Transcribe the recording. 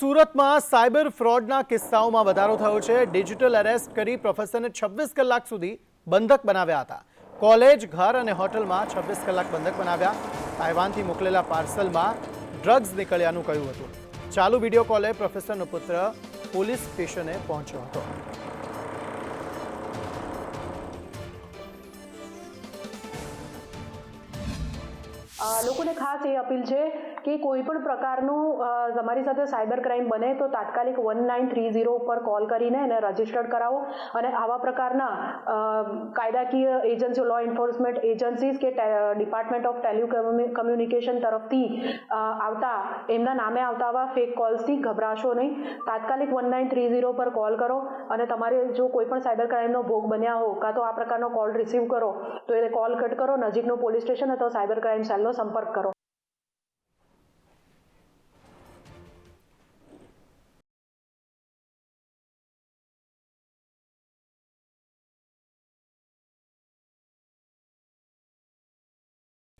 સુરતમાં સાયબર ફ્રોડના કિસ્સાઓમાં વધારો થયો છે. ડિજિટલ એરેસ્ટ કરી પ્રોફેસરને છવ્વીસ કલાક સુધી બંધક બનાવ્યા હતા. કોલેજ, ઘર અને હોટલમાં છવ્વીસ કલાક બંધક બનાવ્યા. તાઇવાનથી મોકલેલા પાર્સલમાં ડ્રગ્સ નીકળ્યાનું કહ્યું હતું. ચાલુ વીડિયો કોલે પ્રોફેસરનો પુત્ર પોલીસ સ્ટેશને પહોંચ્યો હતો. લોકોને ખાસ એ અપીલ છે કે કોઈ પણ પ્રકારનું તમારી સાથે સાયબર ક્રાઇમ બને તો તાત્કાલિક વન નાઇન થ્રી ઝીરો ઉપર કોલ કરીને એને રજિસ્ટર્ડ કરાવો અને આવા પ્રકારના કાયદાકીય એજન્સીઓ લો એન્ફોર્સમેન્ટ એજન્સીઝ કે ડિપાર્ટમેન્ટ ઓફ ટેલિકમ્યુનિકેશન તરફથી આવતા, એમના નામે આવતા આવા ફેક કોલ્સથી ગભરાશો નહીં. તાત્કાલિક વન નાઇન થ્રી ઝીરો પર કોલ કરો અને તમારે જો કોઈ પણ સાયબર ક્રાઇમનો ભોગ બન્યા હો કાં તો આ પ્રકારનો કોલ રિસીવ કરો, તો એ કોલ કટ કરો નજીકનું પોલીસ સ્ટેશન અથવા સાયબર ક્રાઇમ સેલનો સંપર્ક કરો.